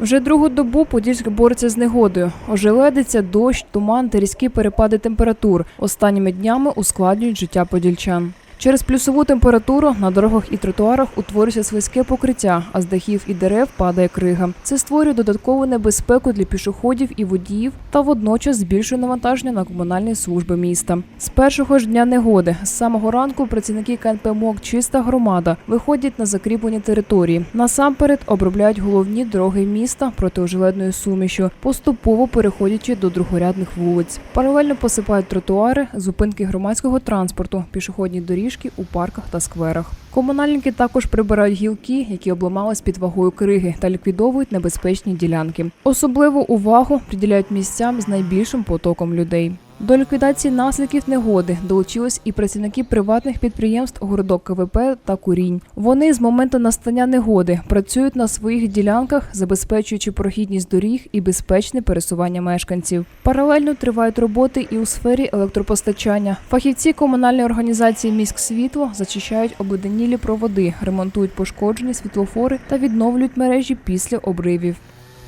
Вже другу добу Подільськ бореться з негодою. Ожеледиться, дощ, туман та різкі перепади температур. Останніми днями ускладнюють життя подільчан. Через плюсову температуру на дорогах і тротуарах утворюється слизьке покриття, а з дахів і дерев падає крига. Це створює додаткову небезпеку для пішоходів і водіїв та водночас збільшує навантаження на комунальні служби міста. З першого ж дня негоди, з самого ранку, працівники КНП МОК Чиста громада виходять на закріплені території. Насамперед обробляють головні дороги міста протиожеледною сумішю, поступово переходячи до другорядних вулиць. Паралельно посипають тротуари, зупинки громадського транспорту, пішохідні доріжки у парках та скверах. Комунальники також прибирають гілки, які обламались під вагою криги, та ліквідовують небезпечні ділянки. Особливу увагу приділяють місцям з найбільшим потоком людей. До ліквідації наслідків негоди долучились і працівники приватних підприємств городок КВП та Курінь. Вони з моменту настання негоди працюють на своїх ділянках, забезпечуючи прохідність доріг і безпечне пересування мешканців. Паралельно тривають роботи і у сфері електропостачання. Фахівці комунальної організації «Міськсвітло» зачищають обледенілі проводи, ремонтують пошкоджені світлофори та відновлюють мережі після обривів.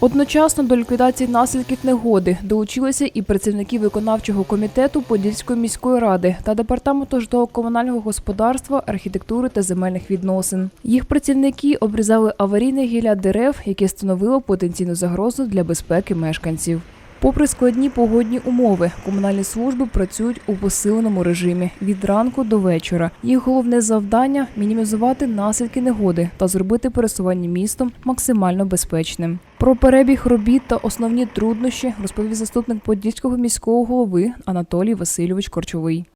Одночасно до ліквідації наслідків негоди долучилися і працівники виконавчого комітету Подільської міської ради та департаменту житлово-комунального господарства, архітектури та земельних відносин. Їх працівники обрізали аварійне гілля дерев, яке становило потенційну загрозу для безпеки мешканців. Попри складні погодні умови, комунальні служби працюють у посиленому режимі від ранку до вечора. Їх головне завдання мінімізувати наслідки негоди та зробити пересування містом максимально безпечним. Про перебіг робіт та основні труднощі розповів заступник подільського міського голови Анатолій Васильович Корчовий.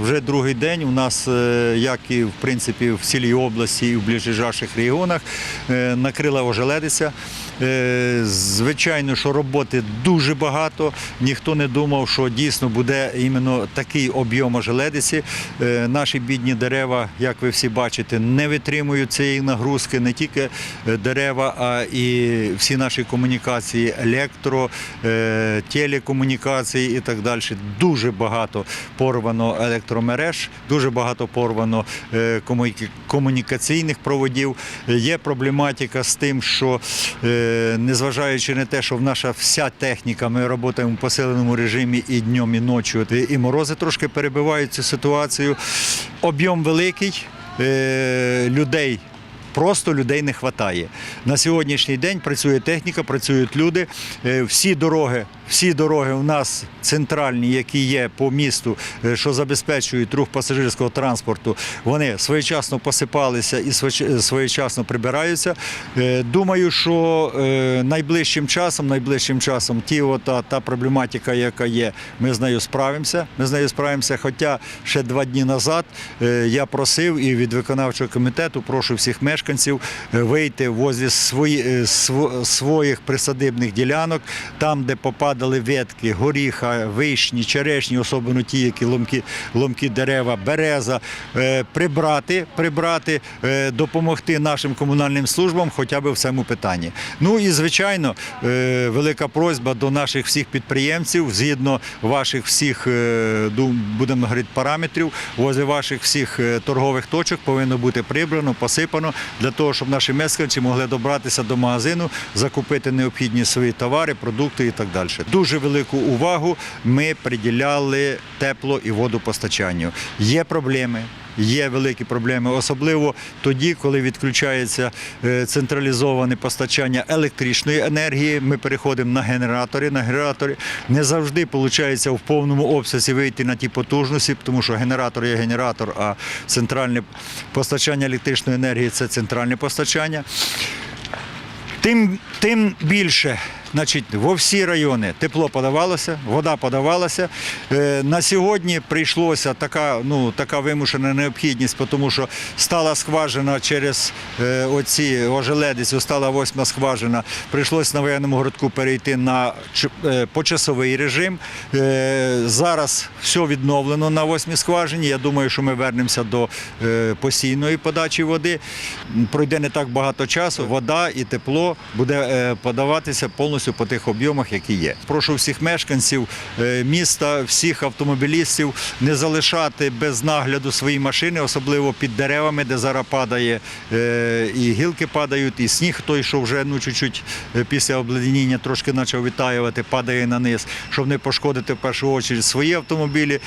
Вже другий день у нас, е, як і в принципі в цілій області і в ближайших регіонах, е, накрила ожеледиця. Е, Звичайно, що роботи дуже багато. Ніхто не думав, що дійсно буде іменно такий об'єм ожеледиці. Наші бідні дерева, як ви всі бачите, не витримують цієї нагрузки, не тільки дерева, а і всі наші комунікації, електро, телекомунікації і так далі. Дуже багато порвано електромереж, дуже багато порвано е, комунікаційних проводів. Є проблематика з тим, що е, незважаючи на те, що в наша вся техніка, ми працюємо в посиленому режимі і днем, і ночі, і морози трошки перебивають цю ситуацію. Об'єм великий, е, людей Просто людей не вистачає. На сьогоднішній день працює техніка, працюють люди. Е, Всі дороги, всі дороги у нас центральні, які є по місту, е, що забезпечують рух пасажирського транспорту, вони своєчасно посипалися і своєчасно прибираються. Е, Думаю, що е, найближчим часом, найближчим часом, ті ота, та проблематика, яка є, ми з нею справимося. Ми з нею справимося. Хоча ще два дні назад е, я просив і від виконавчого комітету прошу всіх мешканців е, вийти возле свої, е, сво- своїх присадибних ділянок, там, де попадали ветки, горіха, вишні, черешні, особливо ті, які ломкі, ломкі дерева, береза, е, прибрати, прибрати, допомогти нашим комунальним службам хоча б в цьому питанні. Ну і звичайно, велика просьба до наших всіх підприємців, згідно ваших всіх, будемо говорити, параметрів, возле ваших всіх торгових точок повинно бути прибрано, посипано для того, щоб наші мешканці могли добратися до магазину, закупити необхідні свої товари, продукти і так далі. Дуже велику увагу ми приділяли тепло і водопостачанню. Є проблеми. Є великі проблеми, особливо тоді, коли відключається е, централізоване постачання електричної енергії. Ми переходимо на генератори. На генератори не завжди виходить в повному обсязі вийти на ті потужності, тому що генератор є генератор, а центральне постачання електричної енергії це центральне постачання. Тим, тим більше, значить, во всі райони тепло подавалося, вода подавалася. Е, на сьогодні прийшлося така, ну, така вимушена необхідність, тому що стала скважина через е, оці ожеледицю, стала восьма скважина. Прийшлося на воєнному городку перейти на е, почасовий режим. Зараз все відновлено на восьмій скважині. Я думаю, що ми вернемося до постійної подачі води. Пройде не так багато часу, вода і тепло буде подаватися повністю повністю по тих об'ємах, які є. Прошу всіх мешканців е, міста, всіх автомобілістів не залишати без нагляду свої машини, особливо під деревами, де зараз падає е, і гілки падають, і сніг той, що вже ну чуть-чуть е, після обледеніння трошки почав відтаювати, падає на низ, щоб не пошкодити в першу чергу свої автомобілі.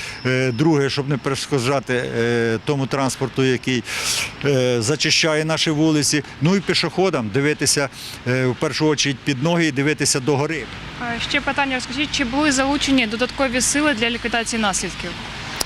Друге, щоб не перешкоджати тому транспорту, який зачищає наші вулиці. Ну і пішоходам дивитися в першу чергу під ноги і дивитися догори. гори Ще питання розкажіть, чи були залучені додаткові сили для ліквідації наслідків?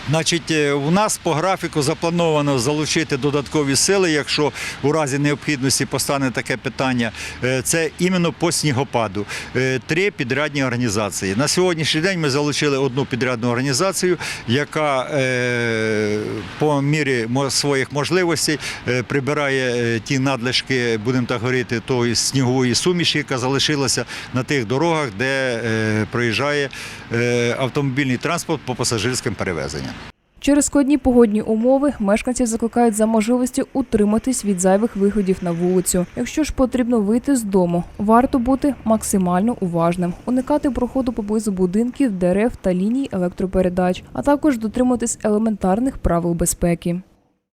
Значить, е, у нас по графіку заплановано залучити додаткові сили, якщо у разі необхідності постане таке питання. Е, Це іменно по снігопаду. Е, Три підрядні організації. На сьогоднішній день ми залучили одну підрядну організацію, яка по мірі своїх можливостей прибирає ті надлишки, будемо так говорити, тої снігової суміші, яка залишилася на тих дорогах, де проїжджає автомобільний транспорт по пасажирським перевезенням. Через складні погодні умови мешканців закликають за можливості утриматись від зайвих виходів на вулицю. Якщо ж потрібно вийти з дому, варто бути максимально уважним, уникати проходу поблизу будинків, дерев та ліній електропередач, а також дотриматись елементарних правил безпеки.